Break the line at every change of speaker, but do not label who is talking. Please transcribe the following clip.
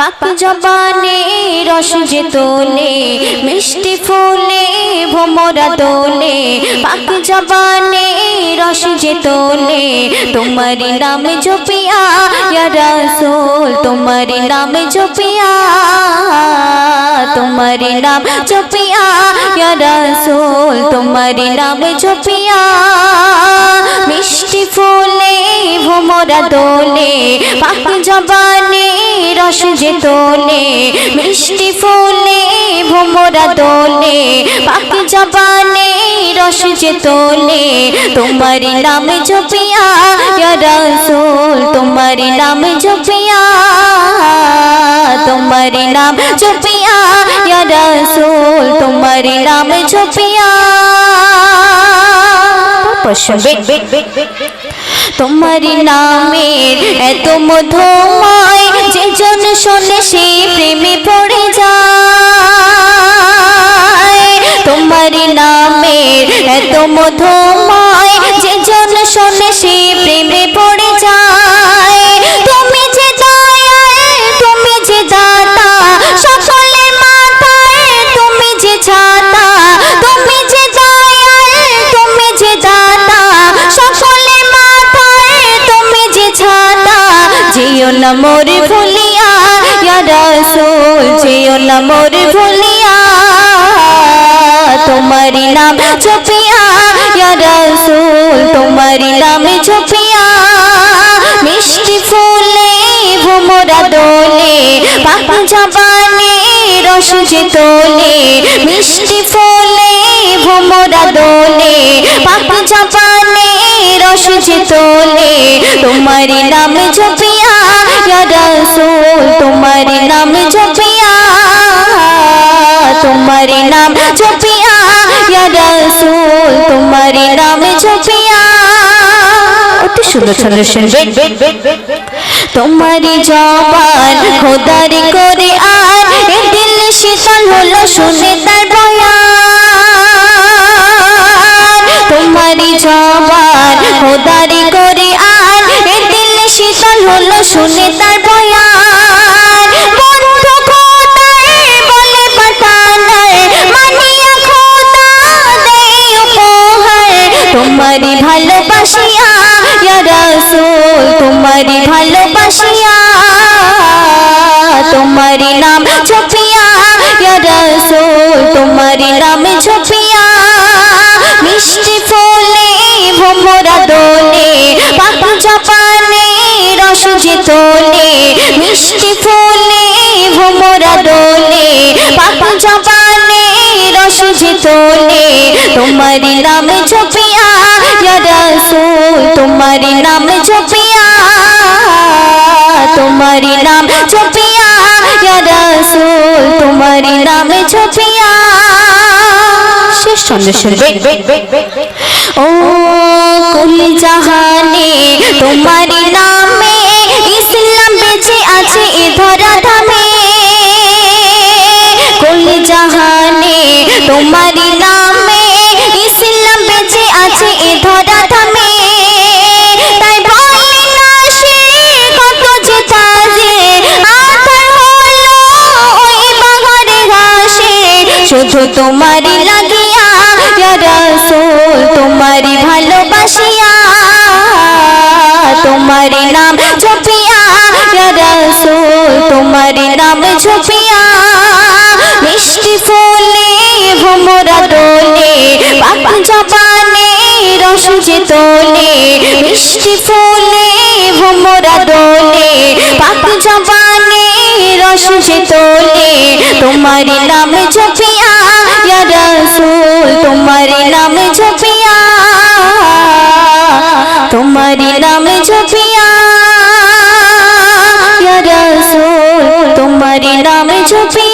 পাক জবানে রস যে তোলে, মিষ্টি ফুলে, ভোমরা দোলে পাক জবানে রস যে তোলে, তোমারি নাম জপিয়া রাসূল, তোমারি নাম জপিয়া, তোমারি নাম জপিয়া রাসূল, তোমারি নাম জপিয়া। ভোমরা দোলে পাক জবানে রস যে তোলে মিষ্টি ফুলে ভোমরা দোলে পাক জবানে রস যে তোলে তোমারি নাম জপিয়া ইয়া রাসূল তোমারি নাম জপিয়া তোমারি নাম জপিয়া ইয়া রাসূল তোমারি নাম জপিয়া তোমার নামের এত মধুময় যে জন শোনে সে প্রেমে পড়ে যায়। তোমার নামের এত মধুময় না মোর ভুলিয়া, ইয়া রাসূল যেও না মোর ভুলিয়া। তোমারি নাম জপিয়া ইয়া রাসূল, তোমারি নাম জপিয়া মিষ্টি ফুলে, ভোমরা দোলে পাক জবানে রস যে তোলে। মিষ্টি ফুলে, ভোমরা দোলে পাক জবানে রস যে তোলে। তোমারি নাম ইয়া রাসূল, তোমারি নাম জপিয়া, তোমারি নাম ইয়া রাসূল, তোমারি নাম জপিয়া। অতি সুন্দর সুন্দর তোমারি জবান খোদারি করে আর দিল শীতল হলো শুনে হলো শুনে তার বয়ান তোমারি ভালোবাসিয়া তোমারি ভালোবাসিয়া। তোমারি নাম রাসূল তোমারি নাম জপিয়া মিষ্টি ফুলে ভোমরা দোলে পাক জপানে যে তোলে, মিষ্টি ফুলে, ভোমরা দোলে পাক জপানে রস যে তোলে। তোমারি নাম ইয়া রাসূল তোমারি নাম জপিয়া। তোমারি নাম ইয়া রাসূল তোমারি নাম জপিয়া। শেষ সন্দেশ ও কুল জাহানে তোমারি নামে তোমারি নামে ইসলাম বেঁচে আছে এ ধরা ঘাসে শুধু তোমারি লাগিয়া, ইয়া তোমারি ভালোবাসিয়া। তোমারি নাম রাসূল তোমারি নাম জবানে রস যে তোলে, মিষ্টি ফুলে ভোমরা দোলে। পাক জবানে রস যে তোলে, তোমারি নাম জপিয়া, ইয়া তোমারি নাম জপিয়া। তোমারি নাম জপিয়া, ইয়া তোমারি নাম জপিয়া।